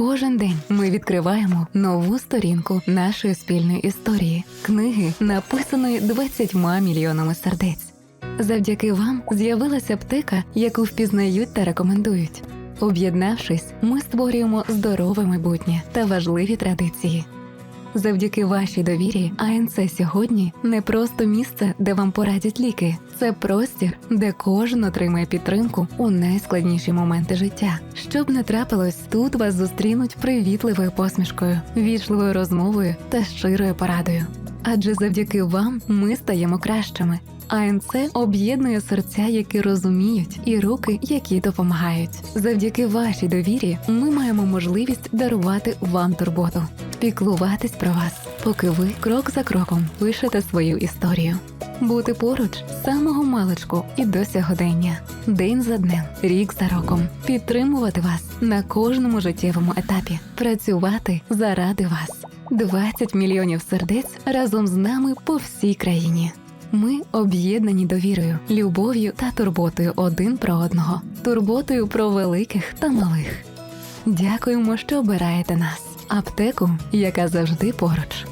Кожен день ми відкриваємо нову сторінку нашої спільної історії, книги, написаної 20 мільйонами сердець. Завдяки вам з'явилася аптека, яку впізнають та рекомендують. Об'єднавшись, ми створюємо здорове майбутнє та важливі традиції. Завдяки вашій довірі АНЦ сьогодні не просто місце, де вам порадять ліки, це простір, де кожен отримає підтримку у найскладніші моменти життя. Щоб не трапилось, тут вас зустрінуть привітливою посмішкою, вічливою розмовою та щирою порадою. Адже завдяки вам ми стаємо кращими. АНЦ об'єднує серця, які розуміють, і руки, які допомагають. Завдяки вашій довірі ми маємо можливість дарувати вам турботу, піклуватись про вас, поки ви крок за кроком пишете свою історію. Бути поруч з самого маличку і до сьогодення, день за днем, рік за роком, підтримувати вас на кожному життєвому етапі, працювати заради вас. 20 мільйонів сердець разом з нами по всій країні. Ми об'єднані довірою, любов'ю та турботою один про одного, турботою про великих та малих. Дякуємо, що обираєте нас. Аптеку, яка завжди поруч.